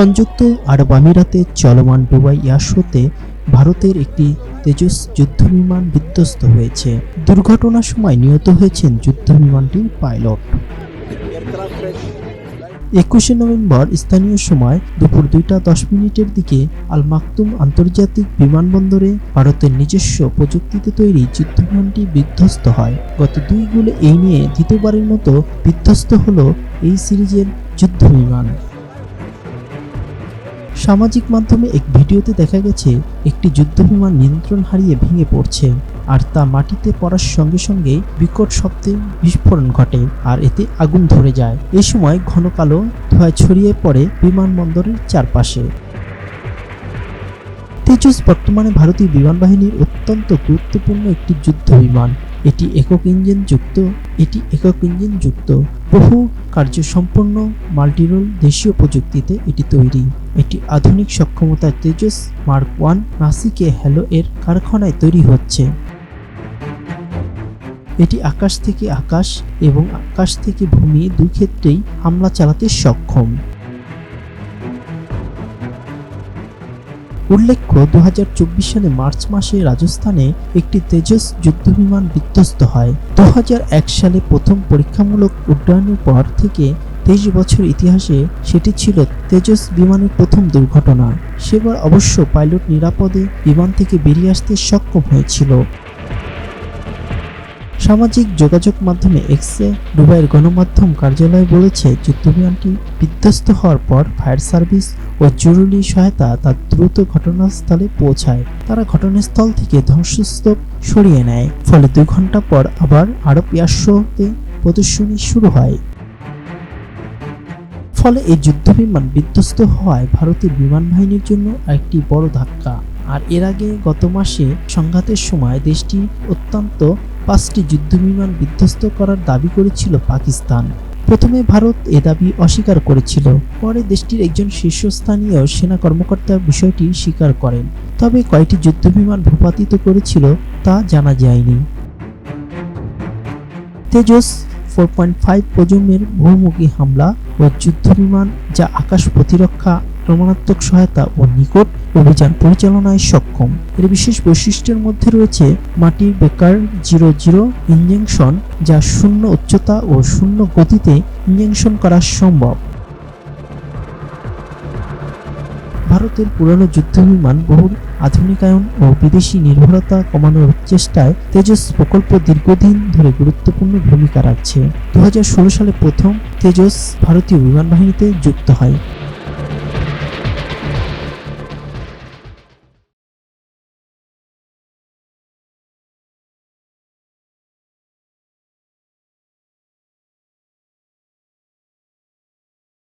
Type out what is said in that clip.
সংযুক্ত আরব আমিরাতে চলমান ডুবাই এয়ার শোতে ভারতের একটি তেজস যুদ্ধবিমান বিধ্বস্ত হয়েছে। দুর্ঘটনার সময় নিহত হয়েছেন যুদ্ধ যুদ্ধবিমানটির পাইলট। একুশে নভেম্বর স্থানীয় সময় দুপুর দুইটা দশ মিনিটের দিকে আল মাকতুম আন্তর্জাতিক বিমানবন্দরে ভারতের নিজস্ব প্রযুক্তিতে তৈরি যুদ্ধবিমানটি বিধ্বস্ত হয়। গত দুই গুলে এই নিয়ে দ্বিতীয়বারের মতো বিধ্বস্ত হলো এই সিরিজের যুদ্ধবিমান। সামাজিক মাধ্যমে এক ভিডিওতে দেখা গেছে, একটি যুদ্ধবিমান নিয়ন্ত্রণ হারিয়ে ভেঙে পড়ছে, আর তা মাটিতে পড়ার সঙ্গে সঙ্গে বিকট শব্দে বিস্ফোরণ ঘটে, আর এতে আগুন ধরে যায়। এ সময় ঘন কালো ধোঁয়া ছড়িয়ে পড়ে বিমানবন্দরের চারপাশে। তেজস বর্তমানে ভারতীয় বিমান বাহিনীর অত্যন্ত গুরুত্বপূর্ণ একটি যুদ্ধ বিমান এটি একক ইঞ্জিন যুক্ত, এটি একক ইঞ্জিন যুক্ত। বহু কার্যসম্পন্ন মাল্টিরোল দেশীয় প্রযুক্তিতে এটি তৈরি। এটি আধুনিক সক্ষমতার তেজস মার্ক ওয়ান নাসিকে হ্যালো এর কারখানায় তৈরি হচ্ছে। এটি আকাশ থেকে আকাশ এবং আকাশ থেকে ভূমি দুই ক্ষেত্রেই হামলা চালাতে সক্ষম। উল্লেখ্য দু হাজার চব্বিশ সালে মার্চ মাসে রাজস্থানে একটি তেজস যুদ্ধবিমান বিধ্বস্ত হয়। দু হাজার এক সালে প্রথম পরীক্ষামূলক উড্ডয়নের পর থেকে তেইশ বছর ইতিহাসে সেটি ছিল তেজস বিমানের প্রথম দুর্ঘটনা। সেবার অবশ্য পাইলট নিরাপদে বিমান থেকে বেরিয়ে আসতে সক্ষম হয়েছিল। সামাজিক যোগাযোগ মাধ্যমে এক্সে দুবাইয়ের গণমাধ্যম কার্যালয় বলেছে, যুদ্ধবিমানটি বিধ্বস্ত হওয়ার পর ফায়ার সার্ভিস ও জরুরি সহায়তা তার দ্রুত ঘটনাস্থলে পৌঁছায়। তারা ঘটনাস্থল থেকে ধ্বংসস্তূপ সরিয়ে নেয়। ফলে দুই ঘণ্টা পর আবার আরব এয়ার প্রদর্শনী শুরু হয়। ফলে এই যুদ্ধবিমান বিধ্বস্ত হওয়ায় ভারতের বিমান বাহিনীর জন্য একটি বড় ধাক্কা। আর এর আগে গত মাসে সংঘাতের সময় দেশটি অত্যন্ত পাঁচটি যুদ্ধবিমান বিধ্বস্ত করার দাবি করেছিল পাকিস্তান। প্রথমে ভারত এ দাবি অস্বীকার করেছিল। পরে দেশটির একজন শীর্ষস্থানীয় সেনা কর্মকর্তা বিষয়টি স্বীকার করেন। তবে কয়টি যুদ্ধবিমান ভূপাতিত করেছিল তা জানা যায়নি। তেজস ফোর পয়েন্ট ফাইভ প্রজন্মের বহুমুখী হামলা ও যুদ্ধবিমান যা আকাশ প্রতিরক্ষা আক্রমণাত্মক সহায়তা ও নিকট অভিযান পরিচালনায় সক্ষম। এর বিশেষ বৈশিষ্ট্যের মধ্যে রয়েছে মাটির বেকার জিরো জিরো ইঞ্জেকশন যা শূন্য উচ্চতা ও শূন্য গতিতে ইঞ্জেকশন করা সম্ভব। ভারতের পুরানো যুদ্ধবিমান বহু আধুনিকায়ন ও বিদেশি নির্ভরতা কমানোর চেষ্টায় তেজস প্রকল্প দীর্ঘদিন ধরে গুরুত্বপূর্ণ ভূমিকা রাখছে। দু হাজার ষোলো সালে প্রথম তেজস ভারতীয় বিমান বাহিনীতে যুক্ত হয়।